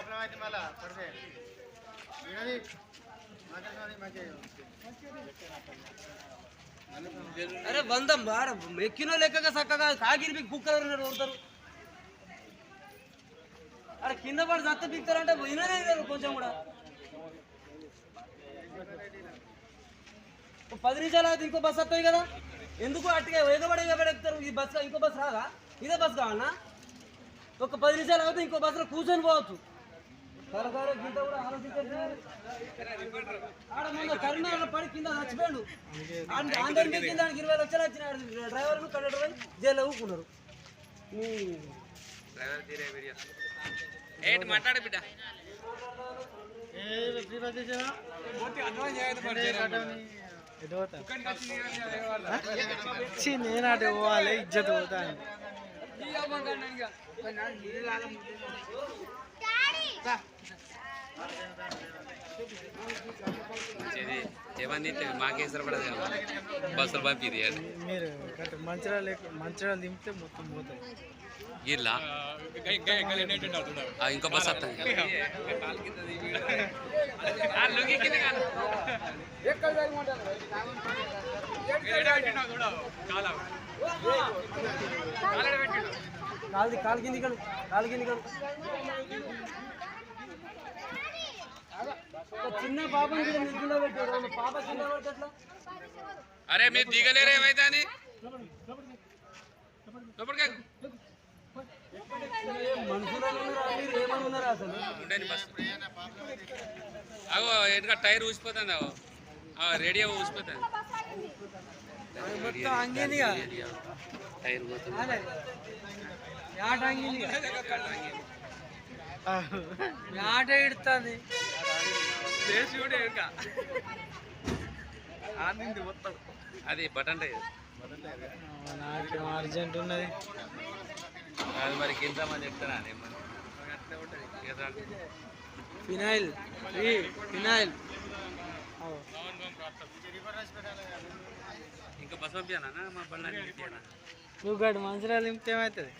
Problem అయితే మళ్ళా పడితే వినది అరే వందం బార ఎక్కినో లెక్కగా చక్కగా కాగిరి కుక్కలు కొడతారు? అరే కింద పడి దత్త పిక్తారంటే విననే కొంచెం కూడా. పది నిమిషాలు అయితే ఇంకో బస్ వస్తాయి కదా? ఎందుకు అట్టుగా ఎగబడి ఎగబడి ఎక్కుతారు ఈ బస్ ఇంకో బస్ రాదా? ఇదే బస్ కావాలన్నా ఒక పది నిమిషాలు అయితే ఇంకో బస్సులో కూర్చొని పోవచ్చు. గింత కూడా ఆలోచించారు ఆడ మొన్న కరీంనగర్ పడి కింద చచ్చిపోయాడు. అందరికి కింద ఆయనకి ఇరవై లక్షలు వచ్చినాడు డ్రైవర్ కండక్టర్ జైల్లో ఊకున్నారు ఏంటి మాట్లాడే బిడ్డ. నేను అటు పోవాలి ఇజ్జత్ పోతాను ఏమంది మాకే ఇష్టపడదు కదా. బస్సులు పంపిది మీరు ఎక్కు- మంచిర్యాల దింపితే మొత్తం పోతాయి. ఇల్లా? ఆ, ఇంకో బస్ వస్తుంది. కాలు కాలు కింది కడు కాలు కింది చిన్న పాపని పాప కింద అరే మీరు దిగలేరు ఏమైతే అని అగో ఎందుక టైర్ ఊసిపోతుంది అగో. రేడియో ఊసిపోతుంది. టైర్ పోతుంది. అదే. ఆట అంగింది ఆట ఇడుతుంది అది బటన్ టైర్. నాకు అర్జెంట్ ఉన్నది. అది మరి కింద మంది చెప్తానా ఫినాయిల్ ఫినాయిల్ ఇంకా బస్ పంపించానా మా బండి నువ్వు గడు ఏమవుతుంది